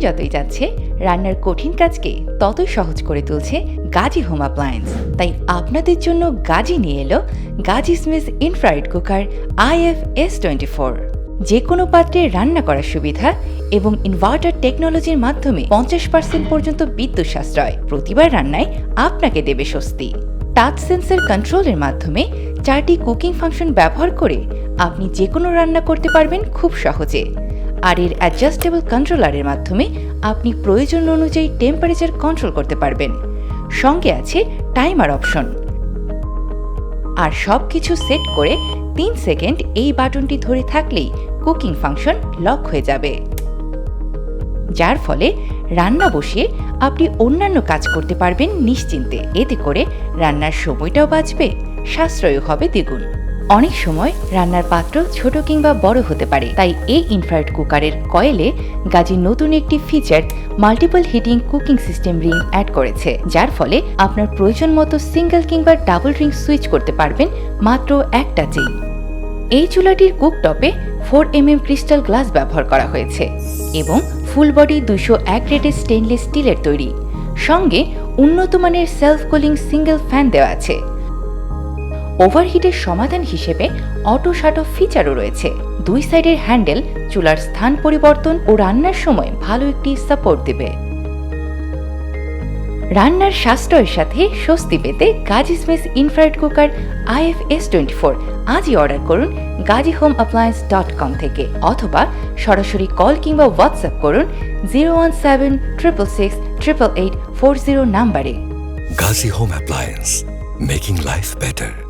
যতই যাচ্ছে, রান্নার কঠিন কাজকে ততই সহজ করে তুলছে গাজী হোম অ্যাপ্লায়েন্স তাই আপনাদের জন্য গাজী নিয়ে এলো Gazi Smith infrared cooker IF S twenty four যে কোনো পাত্রে রান্না করার সুবিধা এবং ইনভার্টার টেকনোলজির মাধ্যমে পঞ্চাশ পার্সেন্ট পর্যন্ত বিদ্যুৎ সাশ্রয় প্রতিবার রান্নায় আপনাকে দেবে স্বস্তি। টাচ সেন্সর কন্ট্রোলের মাধ্যমে চারটি কুকিং ফাংশন ব্যবহার করে আপনি যে কোনো রান্না করতে পারবেন খুব সহজে। আর এর অ্যাডজাস্টেবল কন্ট্রোলারের মাধ্যমে আপনি প্রয়োজন অনুযায়ী টেম্পারেচার কন্ট্রোল করতে পারবেন। সঙ্গে আছে টাইমার অপশন আর সব কিছু সেট করে তিন সেকেন্ড এই বাটনটি ধরে থাকলেই কুকিং ফাংশন লক হয়ে যাবে। যার ফলে রান্না বসিয়ে আপনি অন্যান্য কাজ করতে পারবেন নিশ্চিন্তে। এতে করে রান্নার সময়টাও বাঁচবে, সাশ্রয়ও হবে দ্বিগুণ। অনেক সময় রান্নার পাত্র ছোট কিংবা বড় হতে পারে। তাই এই ইনফ্রারেড কুকারের কয়েলে গাজী নতুন একটি feature multiple heating cooking system ring add করেছে। যার ফলে আপনার প্রয়োজন মতো সিঙ্গেল কিংবা ডাবল রিং সুইচ করতে পারবেন মাত্র এক টাচেই এই চুলাটির কুকটপে four M M crystal glass ব্যবহার করা হয়েছে এবং ফুল বডি দুশো এক রেটের স্টেনলেস স্টিলের তৈরি। সঙ্গে উন্নত মানের সেলফ কুলিং সিঙ্গেল ফ্যান দেওয়া আছে। ওভারহিটের সমাধান হিসেবে অটো শাট অফ ফিচারও রয়েছে। দুই সাইডের হ্যান্ডেল চুলার স্থান পরিবর্তন ও রান্নার সময় ভালো একটি সাপোর্ট দেবে। রান্নার সাশ্রয়ের সাথে স্বস্তি পেতে Gazi Smith infrared cooker IF S twenty four আজই অর্ডার করুন Gazi home appliance dot com থেকে অথবা সরাসরি কল কিংবা হোয়াটসঅ্যাপ করুন zero one seven triple six triple eight four zero নাম্বারে। Ghazi home appliance making life better.